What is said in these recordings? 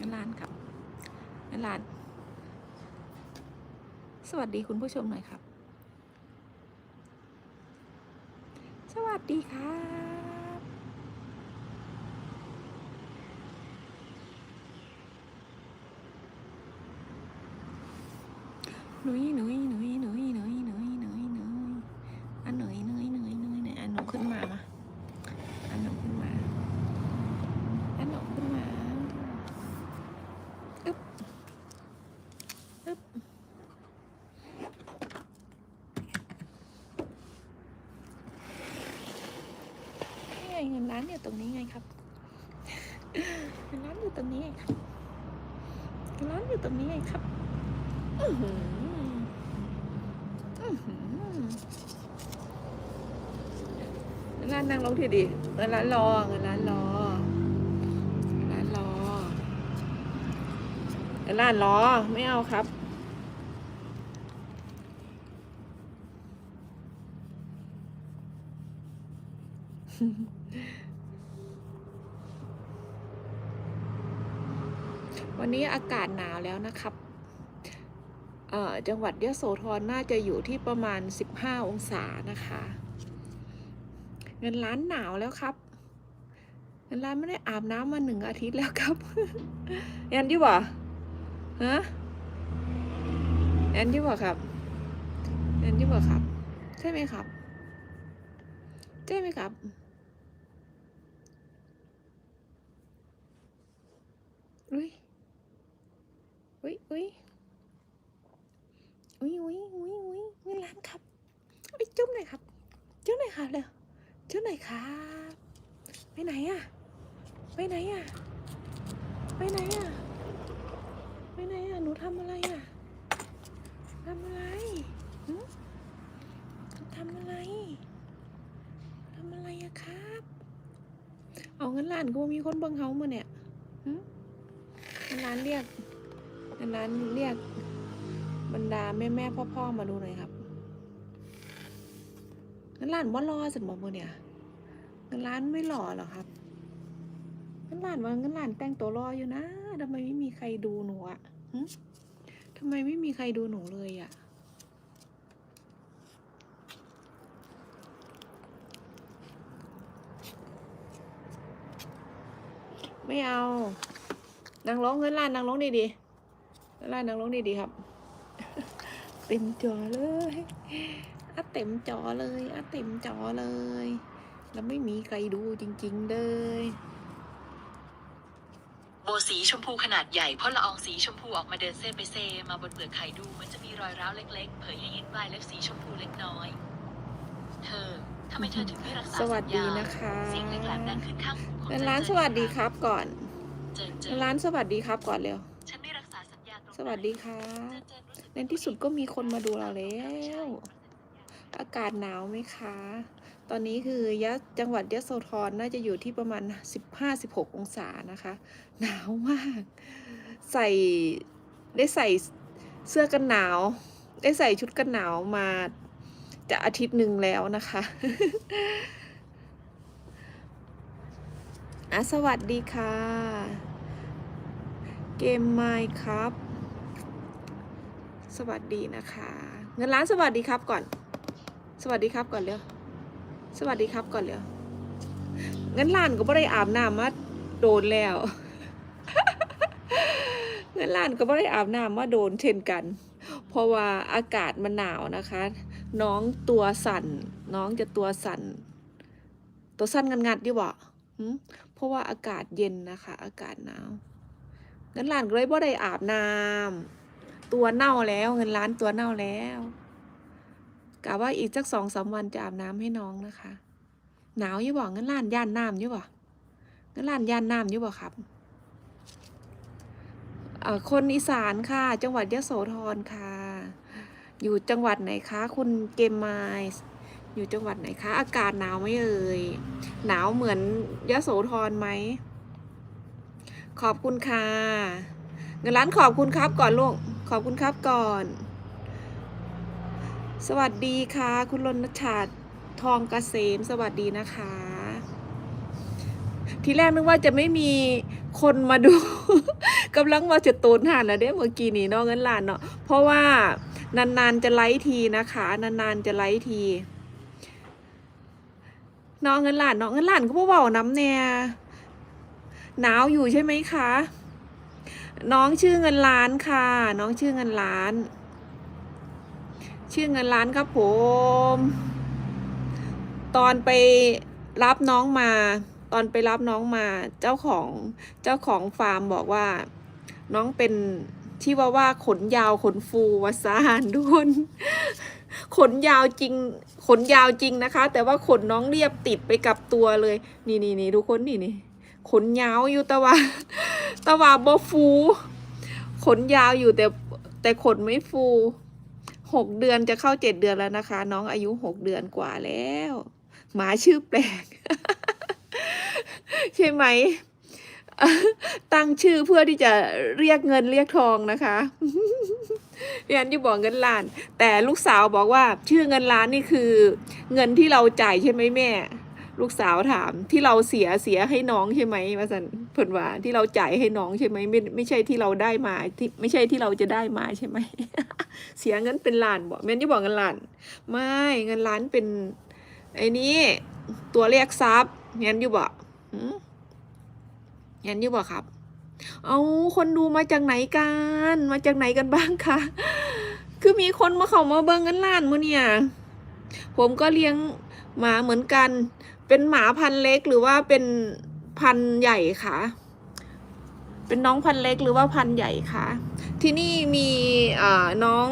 เงินล้านครับเงินล้าน สวัสดีคุณผู้ชมหน่อยครับ สวัสดีครับหนุยหนุยหนุยหนุยหนุยหนุยหนุยหนุยอันหนุยหนุยหนุยหนุยไหนอันหนูขึ้นมามาอันหนูขึ้นมาอันหนูขึ้นมาอึ๊บอึ๊บนี่ไงเงินล้านอยู่ตรงนี้ไงครับเงินล้านอยู่ตรงนี้ไงครับเงินล้านอยู่ตรงนี้ไงครับอื้อหืออื้อหือร้านนั่งลงทีดีเงิร้านรอเงินร้านรอร้านรอเงินร้านรอไม่เอาครับ วันนี้อากาศหนาวแล้วนะครับอ่อจังหวัดยะโสธรน่าจะอยู่ที่ประมาณ 15 องศานะคะ เงินล้านหนาวแล้วครับ เงินล้านไม่ได้อาบน้ำมาหนึ่งอาทิตย์แล้วครับแอนดี้วะฮะแอนดี้วะครับแอนดี้วะครับ ใช่ไหมครับ ใช่ไหมครับ อุ้ยอุ้ยอุ้ยอุ้ยอุ้ยอุ้ยเงินล้านครับอุ้ยจุ๊บหน่อยครับ จุ๊บหน่อยค่ะเร็วจุ๊บหน่อยครับไปไหนอะไปไหนอะไปไหนอะไปไหนอะหนูทำอะไรอะทำอะไรทำอะไรทำอะไรอะครับ เอาเงินล้านก็บ่มีคนเบิ่งเฮามื่อเนี่ยหึเงินล้านเรียก เงินล้นเรียกบรรดาแม่แม่พ่อพ่อมาดูหน่อยครับเงินล้านว่ารอสันบอกมือเนี่ยเงินล้านไม่หล่อเหรอครับเงินล้านว่าเงินล้านแต่งตัวรออยู่นะทำไมไม่มีใครดูหนูอะทำไมไม่มีใครดูหนูเลยอะไม่เอานางร้องเงินล้านนางร้องดีๆ เงินล้านนางร้องดีๆครับ เต็มจอเลยอะเต็มจอเลยอะเต็มจอเลย แล้วไม่มีใครดูจริง ๆ เลยโบสีชมพูขนาดใหญ่พ่นละอองสีชมพูออกมาเดินเซไปเซมาบนเปลือกไข่ดูเหมันจะมีรอยร้าวเล็ก ๆ เผยให้เห็นปลายเล็บสีชมพูเล็กน้อย เธอทำไมเธอถึงไม่รักษาสวัสสัญดีญานะคะเสียงเล็กแหลมดังขึ้นข้างหูของเป็นเจร้านเจสวัสดีครับก่อนเจนเจเป็นนร้านสวัสดีครับก่อนเร็วฉันไม่รักษา สวัสดีครัเจบนเจนรู้สึกในที่สุดก็มีคนมาดูเราแล้ว อากาศหนาวไหมคะ ตอนนี้คือยะจังหวัดยะโสธรน่าจะอยู่ที่ประมาณ 15-16 องศานะคะ หนาวมาก ใส่ได้ใส่เสื้อกันหนาว ได้ใส่ชุดกันหนาวมาจะอาทิตย์หนึ่งแล้วนะคะอะสวัสดีค่ะ เกมไมค์ครับ สวัสดีนะคะ เงินล้านสวัสดีครับก่อน สวัสดีครับก่อนเร็วสวัสดีครับก่อนเร็วเงินล้านก็ไม่ได้อาบน้ำมาโดนแล้ว เงินล้านก็ไม่ได้อาบน้ำมาโดนเช่นกัน เพราะว่าอากาศมันหนาวนะคะ น้องตัวสั่น น้องจะตัวสั่น ตัวสั่นงันๆดิวะเพราะว่าอากาศเย็นนะคะ อากาศหนาวเงินล้านก็เลยบ่ได้อาบน้ำ ตัวเน่าแล้ว เงินล้านตัวเน่าแล้วกะว่าอีกสักสองสามวันจะอาบน้ำให้น้องนะคะ หนาวยู่บ่เงินล้านย่านน้ำยู่บ่เงินล้านย่านน้ำยู่บ่ครับเอ่อคนอีสานค่ะ จังหวัดยะโสธรค่ะ อยู่จังหวัดไหนคะ คุณเกมไมส์อยู่จังหวัดไหนคะ อากาศหนาวไหมเอ่ยหนาวเหมือนยะโสธรไหมขอบคุณค่ะเงินล้านขอบคุณครับก่อนลูก ขอบคุณครับก่อน สวัสดีค่ะ คุณรณชาติทองเกษมสวัสดีนะคะ ทีแรกนึกว่าจะไม่มีคนมาดูกำลังว่าจะตูนหันนะเด้เมื่อกี้นี้นาะเงินล้านเนาะเพราะว่านานๆจะไลฟ์ทีนะคะ นานๆจะไลฟ์ทีน้องเงินล้านเนาะเงินล้านก็บ่เบาน้ำแน่หนาวอยู่ใช่ไหมคะ น้องชื่อเงินล้านค่ะ น้องชื่อเงินล้าน ชื่อเงินล้านครับผม ตอนไปรับน้องมา ตอนไปรับน้องมา เจ้าของเจ้าของฟาร์มบอกว่า น้องเป็นที่ว่าว่าขนยาวขนฟูวาซานทุกคนขนยาวจริง ขนยาวจริงนะคะ แต่ว่าขนน้องเรียบติดไปกับตัวเลย นี่นี่นี่ทุกคนนี่นี่ ขนยาวอยู่แต่ว่าแต่ว่าบ่ฟู ขนยาวอยู่แต่แต่ขนไม่ฟูหกเดือนจะเข้าเจ็ดเดือนแล้วนะคะ น้องอายุหกเดือนกว่าแล้ว หมาชื่อแปลก ใช่ไหม ตั้งชื่อเพื่อที่จะเรียกเงินเรียกทองนะคะพี่อันที่บอกเงินล้าน แต่ลูกสาวบอกว่า ชื่อเงินล้านนี่คือ เงินที่เราจ่ายใช่ไหมแม่ ลูกสาวถามที่เราเสียเสียให้น้องใช่ไหมมาสันเพิ่นว่าที่เราจ่ายให้น้องใช่ไหมไม่ไม่ใช่ที่เราได้มาที่ไม่ใช่ที่เราจะได้มาใช่ไหมเสียเงินเป็นล้านบอกแม่นที่บอกเงินล้าน ไม่เงินล้านเป็นไอ้นี่ตัวเลขทรัพย์งั้นอยู่บ่หืมงั้นอยู่บ่ครับ เอาคนดูมาจากไหนกันมาจากไหนกันบ้างคะคือมีคนมาเข้ามาเบิ่งเงินล้านมื้อเนี่ยผมก็เลี้ยงหมาเหมือนกัน เป็นหมาพันเล็กหรือว่าเป็นพันใหญ่คะเป็นน้องพันเล็กหรือว่าพันใหญ่คะที่นี่มีอ่าน้อง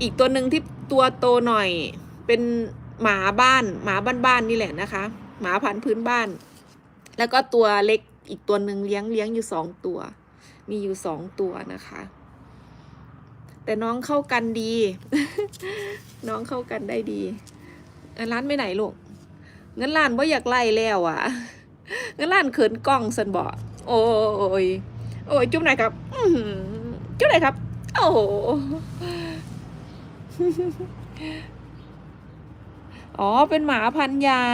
อีกตัวหนึ่งที่ตัวโตหน่อย เป็นหมาบ้าน หมาบ้านๆนี่แหละนะคะ หมาพันพื้นบ้าน แล้วก็ตัวเล็กอีกตัวหนึ่งเลี้ยงเลี้ยงอยู่สองตัว มีอยู่สองตัวนะคะ แต่น้องเข้ากันดี น้องเข้ากันได้ดีร้านไปไหนลูก เงินร้านว่าอยากไล่แล้วอะ เงินร้านเขินกล้องสันบอกโอ้ยโอ้ยจุ๊บไหนอยครับจุ๊บไหนอยครับ โอ้อ๋อเป็นหมาพันธุ์ใหญ่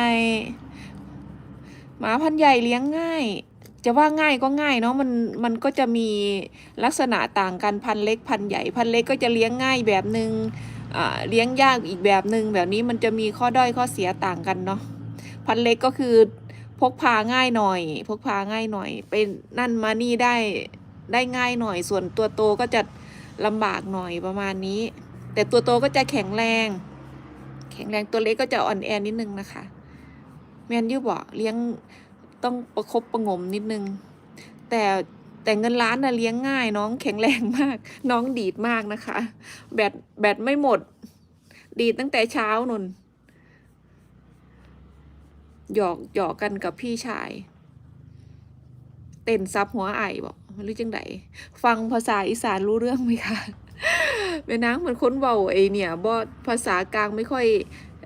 หมาพันธุ์ใหญ่เลี้ยงง่าย จะว่าง่ายก็ง่ายเนาะมันมันก็จะมีลักษณะต่างกันพันธุ์เล็กพันธุ์ใหญ่ พันธุ์เล็กก็จะเลี้ยงง่ายแบบหนึง่งเลี้ยงยากอีกแบบหนึง่งแบบนี้มันจะมีข้อด้อยข้อเสียต่างกันเนาะ พันเล็กก็คือพกพาง่ายหน่อย พกพาง่ายหน่อยเป็นนั่นมานี่ได้ได้ง่ายหน่อย ส่วนตัวโตก็จะลำบากหน่อยประมาณนี้ แต่ตัวโตก็จะแข็งแรง แข็งแรงตัวเล็กก็จะอ่อนแอนิดนึงนะคะแมนยูบอกเลี้ยงต้องประคบประงมนิดนึง แต่แต่เงินล้านน่ะเลี้ยงง่าย น้องแข็งแรงมาก น้องดีดมากนะคะ แบตแบตไม่หมด ดีดตั้งแต่เช้านน หยอกหยอกกันกับพี่ชาย เต้นซับหัวไอบอกไม่รู้จังไดฟังภาษาอีสานรู้เรื่องไหมคะแม่นางเหมือนคนเบาไอเนี่ยบอภาษากลางไม่ค่อย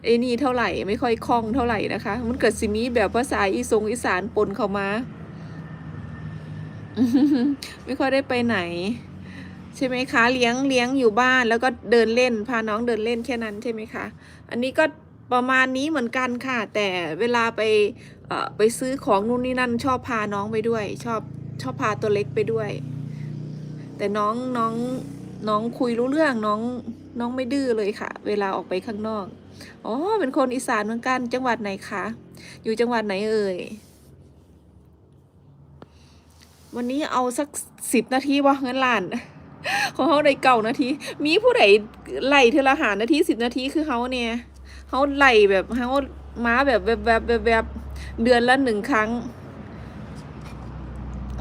ไอ้นี่เท่าไหร่ไม่ค่อยคล่องเท่าไหร่นะคะ มันเกิดสิมีแบบภาษาอีสงอีสานปนเข้ามา ไม่ค่อยได้ไปไหน ใช่ไหมคะ เลี้ยงเลี้ยงอยู่บ้านแล้วก็เดินเล่น พาน้องเดินเล่นแค่นั้นใช่ไหมคะ อันนี้ก็ ประมาณนี้เหมือนกันค่ะ แต่เวลาไปไปซื้อของนู่นนี่นั่น ชอบพาน้องไปด้วย ชอบชอบพาตัวเล็กไปด้วย แต่น้องน้องน้องคุยรู้เรื่องน้องน้องไม่ดื้อเลยค่ะ เวลาออกไปข้างนอกอ๋อเป็นคนอีสานเหมือนกัน จังหวัดไหนคะอยู่จังหวัดไหนเอ่ยวันนี้เอาสักสิบนาทีวะเงั้นล้านของเขาได้เก่านาที มีผู้ใดไล่เทละหานาทีสิบนาทีคือเขาเนี่ย เขาไล่แบบเขาม้าแบบแบบแบบแบบแบบเดือนละหนึ่งครั้ง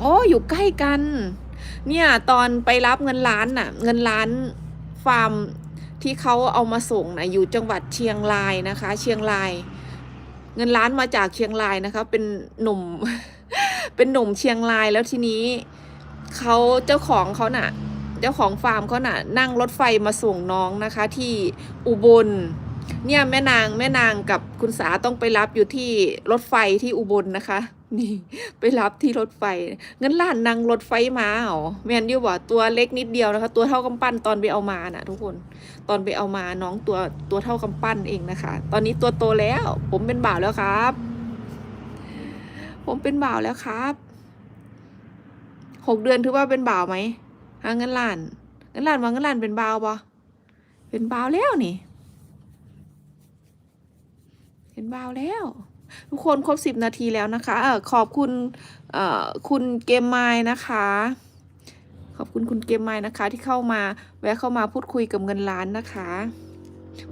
อ๋ออยู่ใกล้กัน เนี่ยตอนไปรับเงินล้านน่ะ เงินล้านฟาร์มที่เขาเอามาส่งนะอยู่จังหวัดเชียงรายนะคะ เชียงราย เงินล้านมาจากเชียงรายนะคะ เป็นหนุ่ม เป็นหนุ่มเชียงรายแล้วทีนี้เขาเจ้าของเขาน่ะ เจ้าของฟาร์มเขาน่ะ นั่งรถไฟมาส่งน้องนะคะ ที่อุบล เนี่ยแม่นางแม่นางกับคุณสาต้องไปรับอยู่ที่รถไฟที่อุบลนะคะ นี่ ไปรับที่รถไฟเงั้นล้านนั่งรถไฟมาเหรอแมนยูบอกตัวเล็กนิดเดียวนะคะ ตัวเท่ากำปั้นตอนไปเอามาน่ะ ทุกคนตอนไปเอามาน้องตัวตัวเท่ากำปั้นเองนะคะ ตอนนี้ตัวโตแล้ว ผมเป็นบ่าวแล้วครับผผมเป็นบ่าวแล้วครับหกเดือนถือว่าเป็นบ่าวไหมหาเงินล้านเงินล้านว่าเงินล้านเป็นบ่าวปะเป็นบ่าวแล้วนี่ เป็นบ่าวแล้ว ทุกคนครบสิบนาทีแล้วนะคะเออขอบคุณเอ่อคุณเกมไมล์นะคะ ขอบคุณคุณเกมไมล์นะคะ ที่เข้ามาแวะเข้ามาพูดคุยกับเงินล้านนะคะ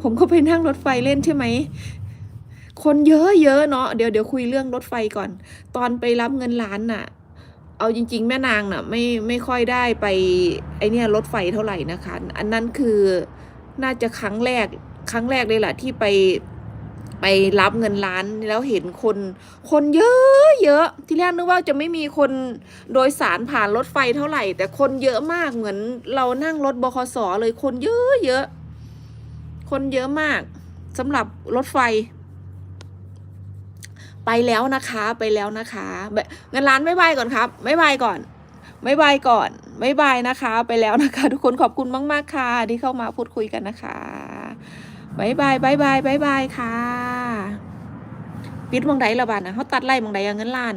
ผมก็ไปนั่งรถไฟเล่นใช่ไหมคนเยอะเยอะเนาะเดี๋ยวเดี๋ยวคุยเรื่องรถไฟก่อน ตอนไปรับเงินล้านน่ะ เอาจริง ๆ แม่นางน่ะไม่ไม่ค่อยได้ไปไอเนี่ยรถไฟเท่าไหร่นะคะ อันนั้นคือน่าจะครั้งแรกครั้งแรกเลยแหละที่ไป ไปรับเงินล้านแล้วเห็นคนคนเยอะเยอะที่แรกนึกว่าจะไม่มีคนโดยสารผ่านรถไฟเท่าไหร่ แต่คนเยอะมากเหมือนเรานั่งรถบคสเลยคนเยอะเยอะคนเยอะมากสำหรับรถไฟ ไปแล้วนะคะไปแล้วนะคะเงินล้านไม่บายก่อนครับไม่บายก่อนไม่บายก่อนไม่บายนะคะ ไปแล้วนะคะ ทุกคนขอบคุณมาก ๆ ค่ะ ที่เข้ามาพูดคุยกันนะคะบายบายบายบายบายบายค่ะ ปิดมองใดละบาดนะเขาตัดไล่มองใดเอาเงินล้าน